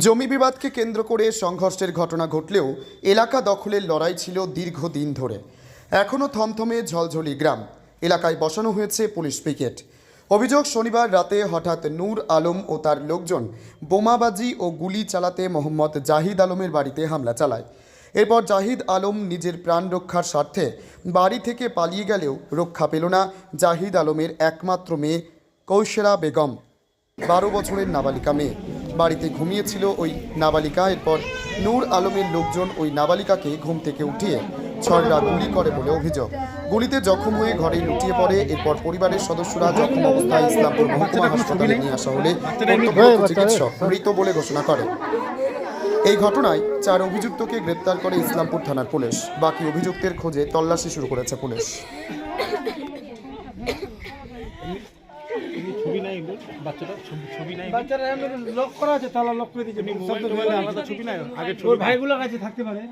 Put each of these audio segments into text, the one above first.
জমি বিবাদকে কেন্দ্র করে সংঘর্ষের ঘটনা ঘটলেও এলাকা দখলের লড়াই ছিল দীর্ঘদিন ধরে। এখনও থমথমে ঝলঝলি গ্রাম। এলাকায় বসানো হয়েছে পুলিশ পিকেট। অভিযোগ, শনিবার রাতে হঠাৎ নূর আলম ও তার লোকজন বোমাবাজি ও গুলি চালাতে মোহাম্মদ জাহিদ আলমের বাড়িতে হামলা চালায়। এরপর জাহিদ আলম নিজের প্রাণ রক্ষার স্বার্থে বাড়ি থেকে পালিয়ে গেলেও রক্ষা পেল না জাহিদ আলমের একমাত্র মেয়ে কৌশলা বেগম, বারো বছরের নাবালিকা মেয়ে। বাড়িতে ঘুমিয়েছিল ওই নাবালিকা। এরপর নূর আলমের লোকজন ওই নাবালিকাকে ঘুম থেকে উঠিয়ে ছড়রা গুলি করে বলে অভিযোগ। গুলিতে জখম হয়ে ঘরে লুটিয়ে পড়ে। এরপর পরিবারের সদস্যরা জখম অবস্থায় ইসলামপুর মহকুমা হাসপাতালে নিয়ে আসা হলে চিকিৎসক মৃত বলে ঘোষণা করে এই ঘটনায় চার অভিযুক্তকে গ্রেপ্তার করে ইসলামপুর থানার পুলিশ। বাকি অভিযুক্তের খোঁজে তল্লাশি শুরু করেছে পুলিশ এমনি ছবি ছবি ছবি নাই। বাচ্চারা এমনি লক করা আছে তালা লক করে দিয়েছে মোবাইল টোবাইলে আলাদা ছবি নাই আগে ওর ভাইগুলোর কাছে থাকতে পারে।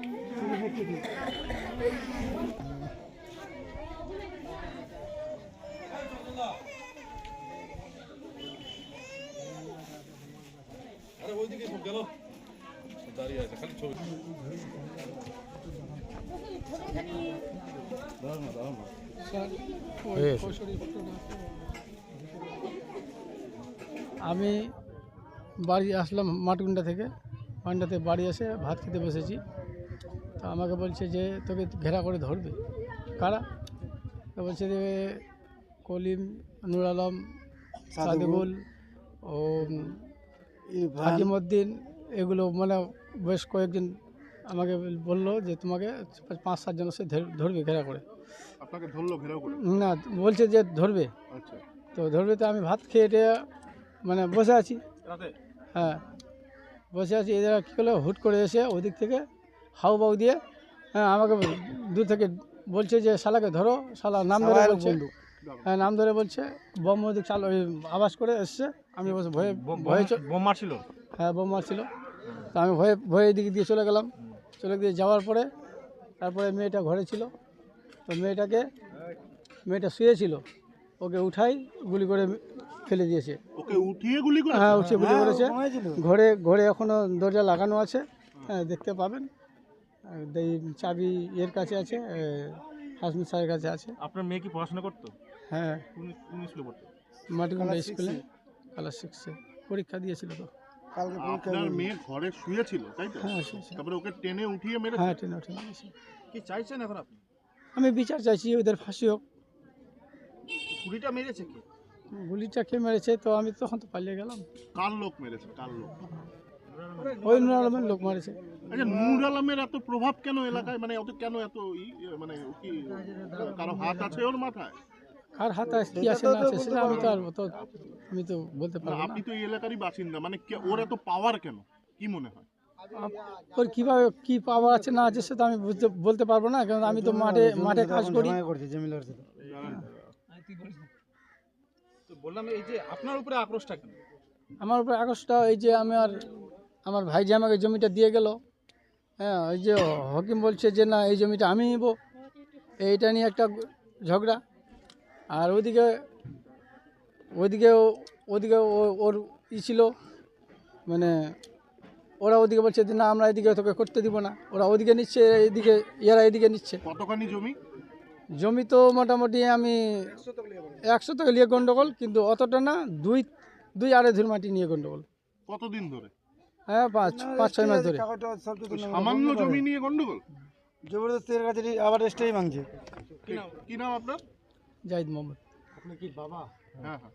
আমি বাড়ি আসলাম মাটগুন্ডা থেকে। মাটগুন্ডাতে বাড়ি এসে ভাত খেতে বসেছি। তো আমাকে বলছে যে তোকে ঘেরা করে ধরবে। কারা? তো বলছে যে কলিম নুর আলম সাদিবুল ও হাকিমউদ্দিন এগুলো মানে বেশ কয়েকজন আমাকে বলল যে তোমাকে পাঁচ সাতজন সে ধরবে ঘেরা করে। আপনাকে ধরলো ঘেরাও করে? না বলছে যে ধরবে। আচ্ছা। তো ধরবে তো আমি ভাত খেয়ে মানে বসে আছি। হ্যাঁ। বসে আছি এরা কী করল হুট করে এসে ওদিক থেকে হাউ বাউ দিয়ে হ্যাঁ আমাকে দূর থেকে বলছে যে শালাকে ধরো শালা নাম ধরে বলছে। হ্যাঁ নাম ধরে বলছে বোম ওদিক চাল ওই আওয়াজ করে এসছে আমি বসে ভয়ে ভয়ে বোম মারছিল? হ্যাঁ বোম মারছিল। তো আমি ভয়ে ভয়ে এদিকে দিয়ে চলে গেলাম। চলে গিয়ে যাওয়ার পরে তারপরে মেয়েটা ঘরে ছিল। তো মেয়েটাকে মেয়েটা শুয়েছিল। ওকে উঠাই গুলি করে ফেলে দিয়েছে। ওকে উঠিয়ে গুলি করে হ্যাঁ উঠে গুলি করেছে। ঘরে ঘরে এখনও দরজা লাগানো আছে। হ্যাঁ দেখতে পাবেন। এই চাবি এর কাছে আছে হাসমিদ স্যারের কাছে আছে। আপনার মেয়ে কি পড়াশোনা করতো? হ্যাঁ। কোন স্কুলে পড়তো? স্কুলে। ক্লাস সিক্সে পরীক্ষা দিয়েছিল তো। আপনার মেয়ে ঘরে শুয়েছিল তাই তো? হ্যাঁ তারপরে ওকে টেনে উঠিয়ে মেরে হ্যাঁ কি চাইছেন এখন আপনি? আমি বিচার চাইছি ওদের ফাঁসি হোক। ছুরিটা মেরেছে কি? গুলিটা কে মেরেছে তো আমি তখন তো পালিয়ে গেলাম। কার লোক মেরেছে? কার লোক? ওই নুর আলমের লোক মারেছে। আচ্ছা নূর আলমের এত প্রভাব কেন এলাকায়? মানে অত কেন এত ই- মানে কি কারও হাত আছে ওর মাথায়? কার হাতে আছে, কি আছে না আছে সেটা আমি তো আর তো আমি তো বলতে না, পারব না। আপনি তো এই এলাকারই বাসিন্দা মানে কে- ওর এত পাওয়ার কেন? কি মনে হয়? ওর কীভাবে কী পাওয়ার আছে না আছে সেটা আমি বুঝতে বলতে পারব না কারণ আমি তো মাঠে মাঠে কাজ করি। তো বললাম এই যে আপনার উপরে আক্রোশটা কেন? আমার উপরে আকাশটা এই যে আমার আমার ভাই যে আমাকে জমিটা দিয়ে গেল হ্যাঁ ওই যে হকিম বলছে যে না এই জমিটা আমি নিব এইটা নিয়ে একটা ঝগড়া। আর ওইদিকে ওইদিকে ওদিকে ও- ওর ই ছিল মানে ওরা ওদিকে বলছে যে না আমরা এদিকে তোকে করতে দিব না ওরা ওদিকে নিচ্ছে এইদিকে এরা এদিকে নিচ্ছে। কতখানি জমি? জমি তো মোটামুটি আমি একশো তো নিয়ে গন্ডগোল কিন্তু অতটা না দুই দুই আড়াই ধুর মাটি নিয়ে গন্ডগোল। কতদিন ধরে? হ্যাঁ পাঁচ পাঁচ ছয় মাস ধরে। সামান্য জমি নিয়ে গন্ডগোল? জবরদস্তি কাছে আবার স্টেই ভাঙছে। কি নাম- আপনার? জাহিদ মোহাম্মদ। হ্যাঁ হ্যাঁ।